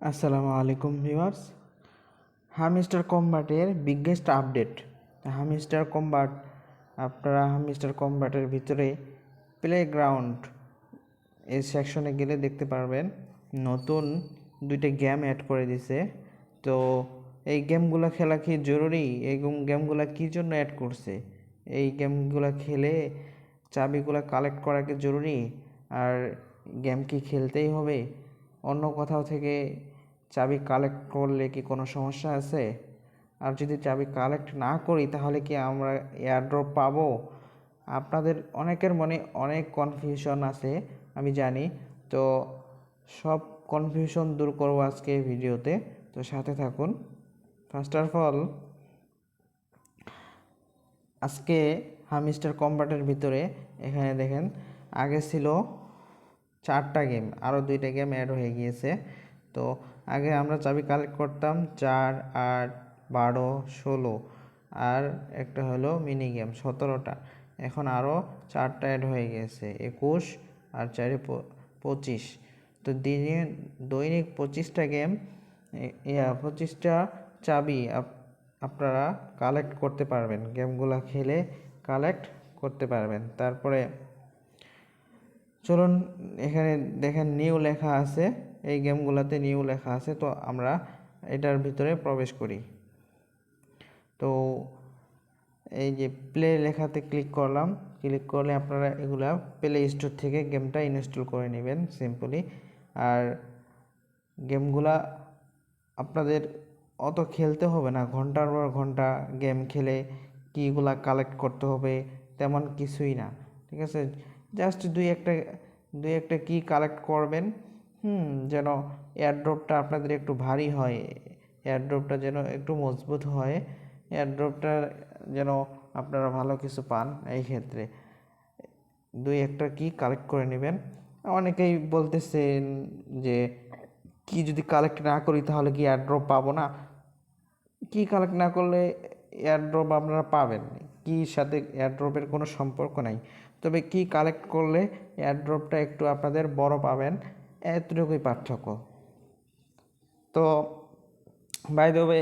আসসালামু আলাইকুম viewers. Hamster কম্বাটের বিগেস্ট আপডেট। হামিস্টার কম্বাট, আপনারা হামিস্টার কম্বাটের ভিতরে প্লেগ্রাউন্ড এই সেকশনে গেলে দেখতে পারবেন। নতুন দুইটা গেম অ্যাড করে দিছে। তো এই গেমগুলো খেলা কি জরুরি? এই গেমগুলো কী জন্য অ্যাড করছে? এই গেমগুলো খেলে চাবিগুলো কালেক্ট করা কি জরুরি? আর গেম কি খেলতেই হবে? অন্য কোথাও থেকে চাবি কালেক্ট করলে কি কোনো সমস্যা আছে? আর যদি চাবি কালেক্ট না করি, তাহলে কি আমরা এয়ারড্রপ পাবো? আপনাদের অনেকের মনে অনেক কনফিউশন আছে, আমি জানি। তো সব কনফিউশন দূর করব আজকে ভিডিওতে। তো সাথে থাকুন। ফার্স্ট অফ অল আজকে হামিস্টার কম্বাটের ভিতরে, এখানে দেখেন, আগে ছিল চারটা গেম আরও দুইটা গেম অ্যাড হয়ে গিয়েছে। তো আগে আমরা চাবি কালেক্ট করতাম চার, আট, বারো, ষোলো আর একটা হলো মিনি গেম সতেরোটা। এখন আরও চারটা অ্যাড হয়ে গেছে একুশ আর চারে পঁচিশ। তো দিনে দৈনিক পঁচিশটা গেম পঁচিশটা চাবি আপ- আপনারা কালেক্ট করতে পারবেন। গেমগুলো খেলে কালেক্ট করতে পারবেন। তারপরে চলুন এখানে দেখেন নিউ লেখা আছে। এই গেমগুলোতে নিউ লেখা আছে। তো আমরা এটার ভিতরে প্রবেশ করি। তো এই যে প্লে লেখাতে ক্লিক করলাম। ক্লিক করলে আপনারা এগুলা প্লে স্টোর থেকে গেমটা ইনস্টল করে নেবেন সিম্পলি আর গেমগুলা আপনাদের অত খেলতে হবে না। ঘণ্টার পর ঘণ্টা গেম খেলে কীগুলা কালেক্ট করতে হবে তেমন কিছুই না। ঠিক আছে? জাস্ট দুই একটা দুই একটা কি কালেক্ট করবেন, হুম, যেন এয়ারড্রপটা আপনাদের একটু ভারী হয় এয়ারড্রপটা যেন একটু মজবুত হয় এয়ারড্রপটা যেন আপনারা ভালো কিছু পান এই ক্ষেত্রে। দুই একটা কি কালেক্ট করে নেবেন। অনেকেই বলতেছেন যে কি যদি কালেক্ট না করি তাহলে কি এয়ারড্রপ পাবো না? কি কালেক্ট না করলে এয়ারড্রপ আপনারা পাবেন কি সাথে এয়ারড্রপের কোনো সম্পর্ক নাই। তবে কি কালেক্ট করলে এয়ারড্রপটা একটু আপনাদের বড় পাবেন, এতটুকুই পার্থক্য। তো বাই দ্য ওয়ে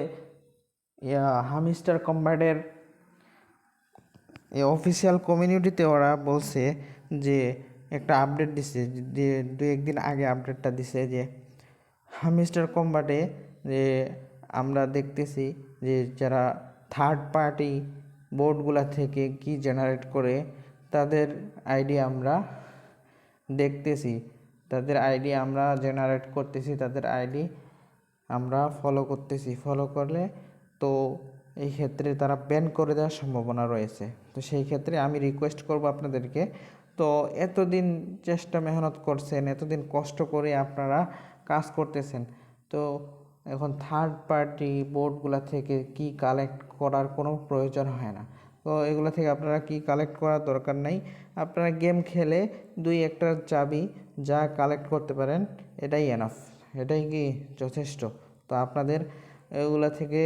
হামিস্টার কম্বাটের এই অফিসিয়াল কমিউনিটিতে ওরা বলছে যে, একটা আপডেট দিছে, যে দু একদিন আগে আপডেটটা দিছে যে হামিস্টার কম্বাটে যে আমরা দেখতেছি যে যারা থার্ড পার্টি বোর্ডগুলা থেকে কি জেনারেট করে তাদের আইডি আমরা দেখতেছি। তাদের আইডি আমরা জেনারেট করতেছি, তাদের আইডি আমরা ফলো করতেছি। ফলো করলে তো এই ক্ষেত্রে তারা ব্যান করে দেওয়ার সম্ভাবনা রয়েছে। তো সেই ক্ষেত্রে আমি রিকোয়েস্ট করব আপনাদেরকে। তো এতদিন চেষ্টা মেহনত করছেন, এতদিন কষ্ট করে আপনারা কাজ করতেছেন। তো এখন থার্ড পার্টি বোর্ডগুলো থেকে কি কালেক্ট করার কোনো প্রয়োজন হয় না। তো এগুলো থেকে আপনারা কি কালেক্ট করার দরকার নাই। আপনারা গেম খেলে দুই একটা চাবি যা কালেক্ট করতে পারেন, এটাই এনাফ এটাই কি যথেষ্ট। তো আপনাদের এগুলা থেকে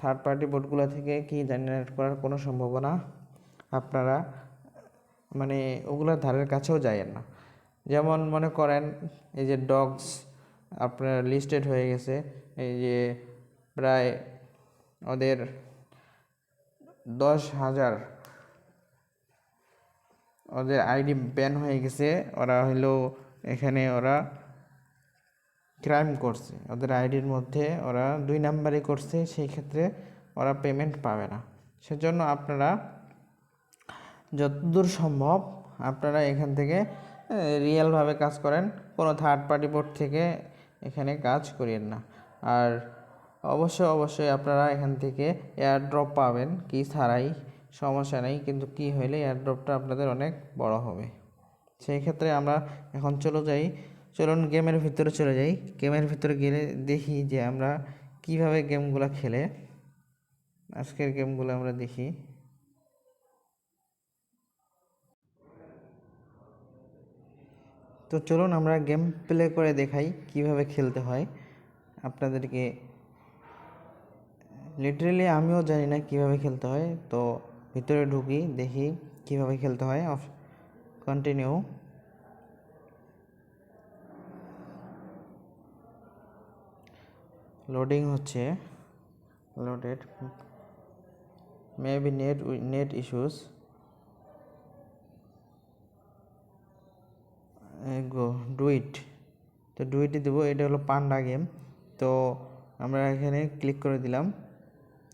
থার্ড পার্টি বোর্ডগুলো থেকে কি জেনারেট করার কোনো সম্ভাবনা? আপনারা মানে ওগুলোর ধারের কাছেও যায় না। যেমন মনে করেন, এই যে ডগস আপনার লিস্টেড হয়ে গেছে, এই যে প্রায় ওদের দশ হাজার। ওদের আইডি ব্যান হয়ে গেছে। ওরা হইল এখানে ওরা ক্রাইম করছে। ওদের আইডির মধ্যে ওরা দুই নাম্বারই করছে। সেই ক্ষেত্রে ওরা পেমেন্ট পাবে না। সেজন্য আপনারা যতদূর সম্ভব আপনারা এখান থেকে রিয়েলভাবে কাজ করেন। কোনো থার্ড পার্টি বোর্ড থেকে এখানে কাজ করিয়েন না। আর অবশ্যই অবশ্যই আপনারা এখান থেকে এয়ারড্রপ পাবেন। কি ছাড়াই সমস্যা নেই, কিন্তু কি হইলে এয়ারড্রপটা আপনাদের অনেক বড় হবে। সেই ক্ষেত্রে আমরা এখন চলে যাই। চলুন গেমের ভিতরে চলে যাই। গেমের ভিতরে গেলে দেখি যে আমরা কীভাবে গেমগুলো খেলে। আজকের গেমগুলো আমরা দেখি। তো চলুন আমরা গেম প্লে করে দেখাই কীভাবে খেলতে হয়। আপনাদেরকে লিটারেলি আমিও জানি না কীভাবে খেলতে হয়, তো ভিতরে ঢুকি, দেখি কীভাবে খেলতে হয়, অফ কন্টিনিউ লোডিং হচ্ছে loaded maybe net net issues go ডুইট তো ডুইটে দেবো, এটা হলো পান্ডা গেম তো আমরা এখানে ক্লিক করে দিলাম।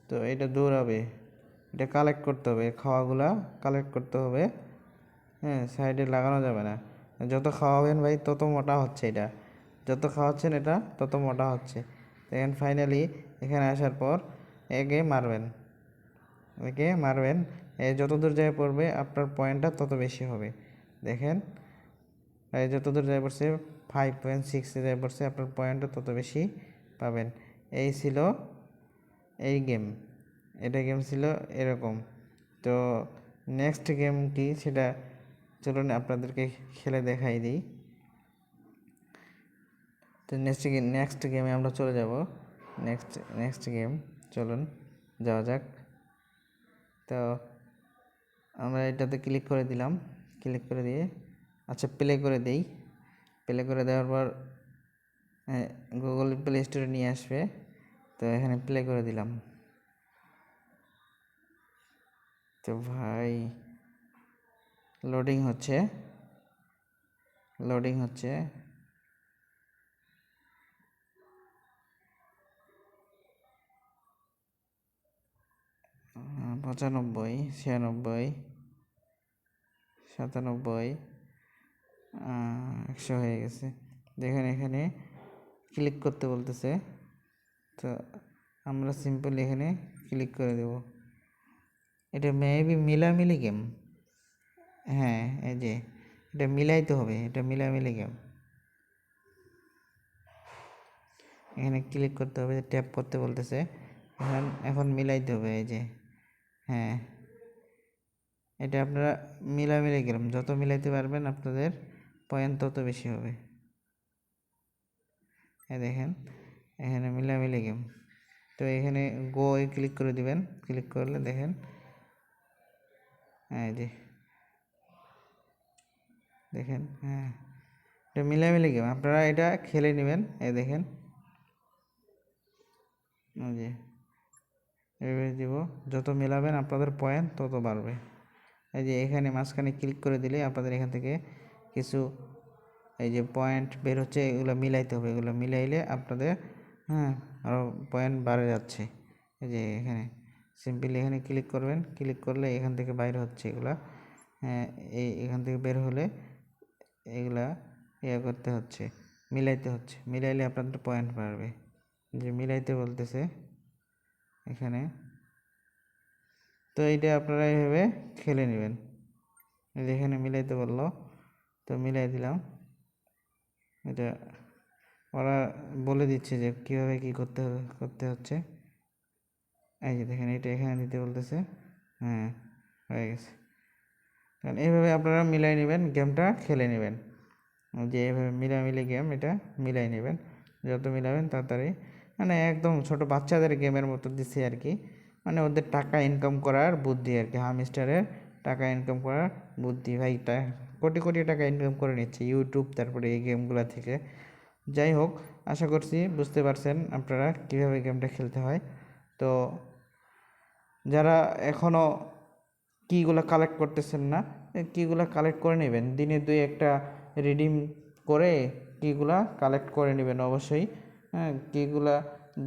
তো এটা দৌড়াবে, এটা কালেক্ট করতে হবে খাওয়াগুলা কালেক্ট করতে হবে। হ্যাঁ সাইডে লাগানো যাবে না। যত খাওয়াবেন ভাই, তত মোটা হচ্ছে এটা। যত খাওয়াচ্ছেন এটা, তত মোটা হচ্ছে। দেখেন ফাইনালি এখানে আসার পর একে মারবেন। একে মারবেন। এ যত দূর যায় পড়বে, আপনার পয়েন্টটা তত বেশি হবে। দেখেন এই যত দূর যায় পড়ছে ফাইভ পয়েন্ট সিক্সে যায় পড়ছে, আপনার পয়েন্টটা তত বেশি পাবেন। এই ছিল এই গেম এটা গেম ছিল এরকম। তো নেক্সট গেমটি সেটা চলুন আপনাদেরকে খেলে দেখাই দিই। তো নেক্সট গেম নেক্সট গেমে আমরা চলে যাব। নেক্সট নেক্সট গেম চলুন, যাওয়া যাক। তো আমরা এটাতে ক্লিক করে দিলাম। ক্লিক করে দিয়ে আচ্ছা প্লে করে দেই। প্লে করে দেওয়ার পর গুগল প্লে স্টোরে নিয়ে আসবে। তো এখানে প্লে করে দিলাম। তো ভাই লোডিং হচ্ছে। লোডিং হচ্ছে। পঁচানব্বই, ছিয়ানব্বই, সাতানব্বই একশো হয়ে গেছে। দেখেন এখানে ক্লিক করতে বলতেছে। তো আমরা সিম্পল এখানে ক্লিক করে দেব। এটা মেবি মিলামিলি গেম হ্যাঁ এই যে, এটা মিলাইতে হবে, এটা মিলামিলি গেম এখানে ক্লিক করতে হবে ট্যাপ করতে বলতেছে। এখন এখন মিলাইতে হবে, এই যে হ্যাঁ। এটা আপনারা মিলামিলি গেম যত মিলাইতে পারবেন আপনাদের পয়েন্ট তত বেশি হবে। হ্যাঁ দেখেন এখানে মিলামিলি গেম। তো এখানে গো এ ক্লিক করে দিবেন। ক্লিক করলে দেখেন হ্যাঁ যে, দেখেন হ্যাঁ এটা মিলামিলি গেম। আপনারা এটা খেলে নেবেন, এই দেখেন। যে, এভাবে দিব। যত মেলাবেন আপনাদের পয়েন্ট তত বাড়বে। এই যে, এখানে মাঝখানে ক্লিক করে দিলে আপনাদের এখান থেকে কিছু, এই যে পয়েন্ট বের হচ্ছে, এগুলো মিলাইতে হবে। এগুলো মিলাইলে আপনাদের হ্যাঁ আরও পয়েন্ট বাড়ে যাচ্ছে। এই যে এখানে সিম্পলি এখানে ক্লিক করবেন। ক্লিক করলে এখান থেকে বাইরে হচ্ছে এগুলা। এই এখান থেকে বের হলে এগুলা ইয়ে করতে হচ্ছে, মিলাইতে হচ্ছে। মিলাইলে আপনাদের পয়েন্ট বাড়বে। যে মিলাইতে বলতেছে এখানে। তো এইটা আপনারা এইভাবে খেলে নেবেন। এখানে মিলাইতে বলল, তো মিলাই দিলাম। এটা ওরা বলে দিচ্ছে যে কীভাবে কী করতে হবে করতে হচ্ছে। এই যে দেখেন, এটা এখানে দিতে বলতেছে। হ্যাঁ হয়ে গেছে। কারণ এইভাবে আপনারা মিলাই নেবেন, গেমটা খেলে নেবেন। যে এইভাবে মিলামিলি গেম, এটা মিলাই নেবেন। যত মিলাবেন তাড়াতাড়ি। মানে একদম ছোট বাচ্চাদের গেমের মতো দিছে আর কি। মানে ওদের টাকা ইনকাম করার বুদ্ধি আর কি। হামিস্টারের টাকা ইনকাম করার বুদ্ধি। ভাই কোটি কোটি টাকা ইনকাম করে নিচ্ছে ইউটিউব তারপরে এই গেমগুলো থেকে। যাই হোক, আশা করছি বুঝতে পারছেন আপনারা কীভাবে গেমটা খেলতে হয়। তো যারা এখনও কীগুলো কালেক্ট করতেছেন না কীগুলো কালেক্ট করে নেবেন। দিনে দুই একটা রিডিম করে কীগুলা কালেক্ট করে নেবেন অবশ্যই। হ্যাঁ কীগুলা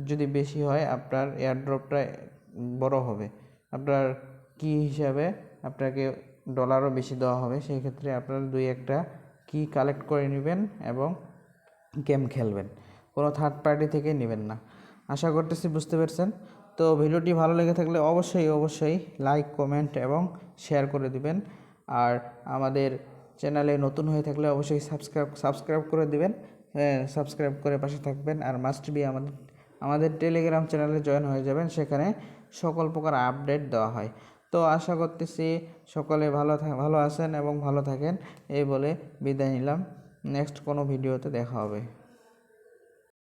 যদি বেশি হয় আপনার এয়ারড্রপটা বড় হবে। আপনার কি হিসাবে আপনাকে ডলারও বেশি দেওয়া হবে। সেই ক্ষেত্রে আপনার দুই একটা কি কালেক্ট করে নেবেন এবং গেম খেলবেন। কোনো থার্ড পার্টি থেকে নেবেন না। আশা করতেছি বুঝতে পারছেন। তো ভিডিওটি ভালো লেগে থাকলে অবশ্যই অবশ্যই লাইক কমেন্ট এবং শেয়ার করে দিবেন। আর আমাদের চ্যানেলে নতুন হয়ে থাকলে অবশ্যই সাবস্ক্রাইব সাবস্ক্রাইব করে দিবেন। সাবস্ক্রাইব করে পাশে থাকবেন। আর মাস্ট বি আমাদের আমাদের টেলিগ্রাম চ্যানেলে জয়েন হয়ে যাবেন। সেখানে সকল প্রকার আপডেট দেওয়া হয়। তো আশা করতেছি সকলে ভালো ভালো আছেন এবং ভালো থাকেন। এই বলে বিদায় নিলাম। নেক্সট কোনো ভিডিওতে দেখা হবে।